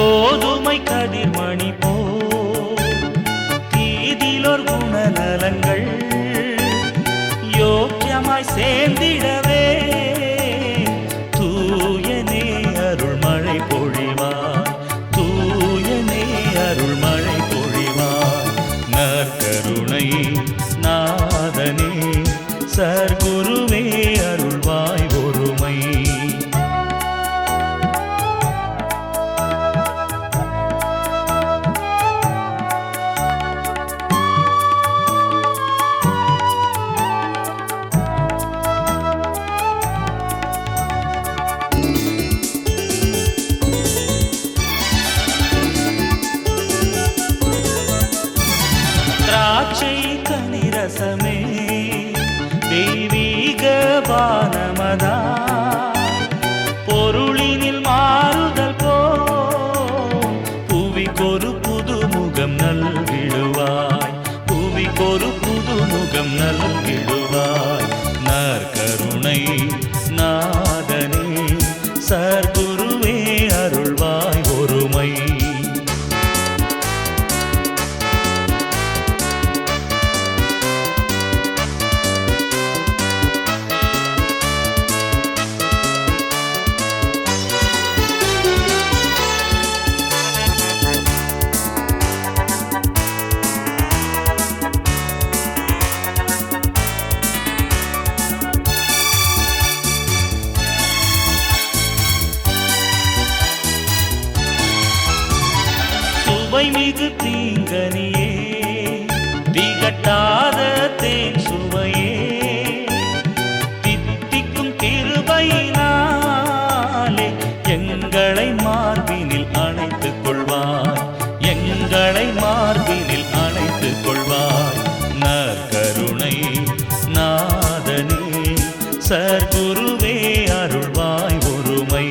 கதிர்மணி போ தீதிலோர் குணநலங்கள் யோக்கியமாய் சேர்ந்திடவே. தூயனே அருள்மழை பொழிவா தூயனே அருள்மழை பொழிவா நற்கருணை நாதனே சர்க்குருவே திராட்சை கனிரசமே தெய்வீக பானமதா சுவை மிகு தீங்கனியே திகட்டாத தேன் சுவையே. தித்திக்கும் கிருபையினாலே எங்களை மார்பினில் அணைத்துக் கொள்வார். எங்களை மார்பினில் அணைத்துக் கொள்வார். நற்கருணை நாதனே சர்க்குருவே அருள்வாய் ஒருமை.